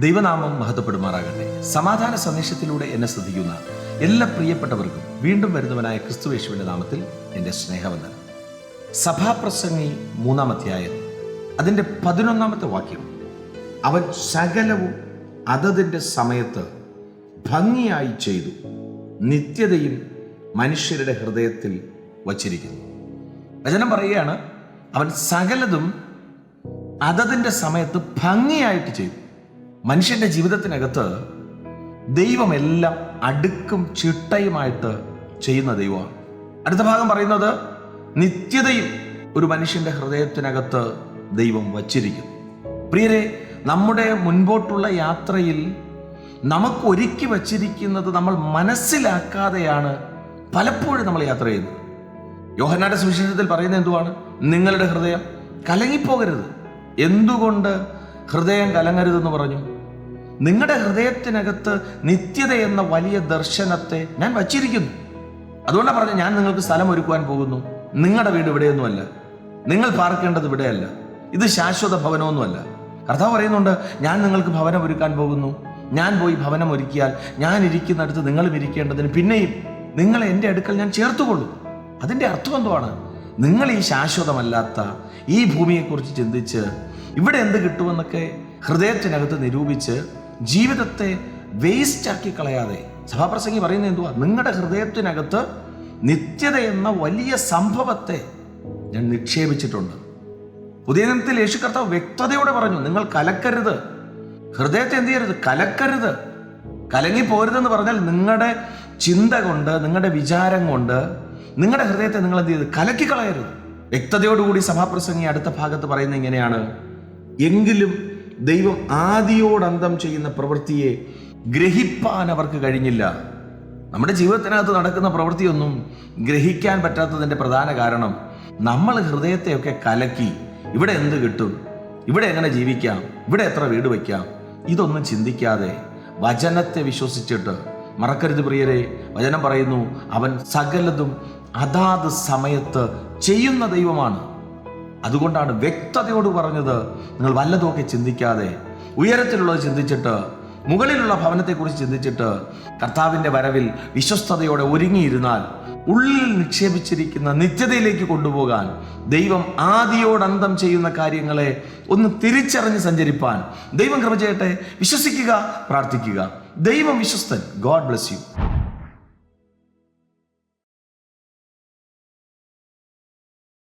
ദൈവനാമം മഹത്വപ്പെടുമാറാകട്ടെ. സമാധാന സന്ദേശത്തിലൂടെ എന്നെ ശ്രദ്ധിക്കുന്ന എല്ലാ പ്രിയപ്പെട്ടവർക്കും വീണ്ടും വരുന്നവനായ ക്രിസ്തുവേശുവിന്റെ നാമത്തിൽ എന്റെ സ്നേഹവന്ദനം. സഭാപ്രസംഗി മൂന്നാം അധ്യായം അതിന്റെ പതിനൊന്നാമത്തെ വാക്യം. അവൻ സകലവും അതതിന്റെ സമയത്ത് ഭംഗിയായി ചെയ്തു. നിത്യതയും മനുഷ്യരുടെ ഹൃദയത്തിൽ വച്ചിരിക്കുന്നു. വചനം പറയുകയാണ് അവൻ സകലതും അതതിന്റെ സമയത്ത് ഭംഗിയായിട്ട് ചെയ്തു. മനുഷ്യന്റെ ജീവിതത്തിനകത്ത് ദൈവമെല്ലാം അടുക്കും ചിട്ടയുമായിട്ട് ചെയ്യുന്ന ദൈവമാണ്. അടുത്ത ഭാഗം പറയുന്നത് നിത്യതയും ഒരു മനുഷ്യന്റെ ഹൃദയത്തിനകത്ത് ദൈവം വച്ചിരിക്കുന്നു. പ്രിയരെ നമ്മുടെ മുൻപോട്ടുള്ള യാത്രയിൽ നമുക്ക് ഒരുക്കി വച്ചിരിക്കുന്നത് നമ്മൾ മനസ്സിലാക്കാതെയാണ് പലപ്പോഴും നമ്മൾ യാത്ര ചെയ്യുന്നത്. യോഹന്നാന്റെ സുവിശേഷത്തിൽ പറയുന്നത് എന്തുവാണ്? നിങ്ങളുടെ ഹൃദയം കലങ്ങിപ്പോകരുത്. എന്തുകൊണ്ട് ഹൃദയം കലങ്ങരുതെന്ന് പറഞ്ഞു. നിങ്ങളുടെ ഹൃദയത്തിനകത്ത് നിത്യത എന്ന വലിയ ദർശനത്തെ ഞാൻ വച്ചിരിക്കുന്നു. അതുകൊണ്ടാണ് പറഞ്ഞത് ഞാൻ നിങ്ങൾക്ക് സ്ഥലം ഒരുക്കുവാൻ പോകുന്നു. നിങ്ങളുടെ വീട് ഇവിടെയൊന്നുമല്ല. നിങ്ങൾ പാർക്കേണ്ടത് ഇവിടെയല്ല. ഇത് ശാശ്വത ഭവനമൊന്നുമല്ല. കർത്താവ് പറയുന്നുണ്ട് ഞാൻ നിങ്ങൾക്ക് ഭവനം ഒരുക്കാൻ പോകുന്നു. ഞാൻ പോയി ഭവനം ഒരുക്കിയാൽ ഞാൻ ഇരിക്കുന്നിടത്ത് നിങ്ങളും ഇരിക്കേണ്ടതിന് പിന്നെയും നിങ്ങൾ എന്റെ അടുക്കൽ ഞാൻ ചേർത്തുകൊള്ളും. അതിന്റെ അർത്ഥം എന്തുവാണ് നിങ്ങൾ ഈ ശാശ്വതമല്ലാത്ത ഈ ഭൂമിയെക്കുറിച്ച് ചിന്തിച്ച് ഇവിടെ എന്ത് കിട്ടുമെന്നൊക്കെ ഹൃദയത്തിനകത്ത് നിരൂപിച്ച് ജീവിതത്തെ വേസ്റ്റ് ആക്കി കളയാതെ. സഭാപ്രസംഗി പറയുന്നത് എന്തുവാ? നിങ്ങളുടെ ഹൃദയത്തിനകത്ത് നിത്യത എന്ന വലിയ സംഭവത്തെ ഞാൻ നിക്ഷേപിച്ചിട്ടുണ്ട്. പുതിയ ദിനത്തിൽ യേശു കർത്താവ് വ്യക്തതയോടെ പറഞ്ഞു നിങ്ങൾ കലക്കരുത്. ഹൃദയത്തെ എന്ത് ചെയ്യരുത്? കലക്കരുത്. കലങ്ങി പോരുതെന്ന് പറഞ്ഞാൽ നിങ്ങളുടെ ചിന്ത കൊണ്ട് നിങ്ങളുടെ വിചാരം കൊണ്ട് നിങ്ങളുടെ ഹൃദയത്തെ നിങ്ങൾ എന്ത് ചെയ്ത് കലക്കി കളയരുത്. വ്യക്തതയോടുകൂടി സഭാപ്രസംഗി അടുത്ത ഭാഗത്ത് പറയുന്നത് ഇങ്ങനെയാണ്. എങ്കിലും ദൈവം ആദിയോടന്തം ചെയ്യുന്ന പ്രവൃത്തിയെ ഗ്രഹിപ്പാൻ അവർക്ക് കഴിഞ്ഞില്ല. നമ്മുടെ ജീവിതത്തിനകത്ത് നടക്കുന്ന പ്രവൃത്തിയൊന്നും ഗ്രഹിക്കാൻ പറ്റാത്തതിന്റെ പ്രധാന കാരണം നമ്മൾ ഹൃദയത്തെയൊക്കെ കലക്കി ഇവിടെ എന്ത് കിട്ടും? ഇവിടെ എങ്ങനെ ജീവിക്കാം? ഇവിടെ എത്ര വീട് വയ്ക്കാം? ഇതൊന്നും ചിന്തിക്കാതെ വചനത്തെ വിശ്വസിച്ചിട്ട് മറക്കരുത് പ്രിയരെ. വചനം പറയുന്നു അവൻ സകലതും അതാത് സമയത്ത് ചെയ്യുന്ന ദൈവമാണ്. അതുകൊണ്ടാണ് വ്യക്തതയോട് പറഞ്ഞത് നിങ്ങൾ വല്ലതുമൊക്കെ ചിന്തിക്കാതെ ഉയരത്തിലുള്ളത് ചിന്തിച്ചിട്ട് മുകളിലുള്ള ഭവനത്തെക്കുറിച്ച് ചിന്തിച്ചിട്ട് കർത്താവിന്റെ വരവിൽ വിശ്വസ്തയോടെ ഒരുങ്ങിയിരുന്നാൽ ഉള്ളിൽ നിക്ഷേപിച്ചിരിക്കുന്ന നിത്യതയിലേക്ക് കൊണ്ടുപോകാൻ ദൈവം ആദിയോടന്തം ചെയ്യുന്ന കാര്യങ്ങളെ ഒന്ന് തിരിച്ചറിഞ്ഞ് സഞ്ചരിപ്പാൻ ദൈവം കൃപ ചെയ്യട്ടെ വിശ്വസിക്കുക പ്രാർത്ഥിക്കുക. ദൈവം വിശ്വസ്തൻ. God bless you.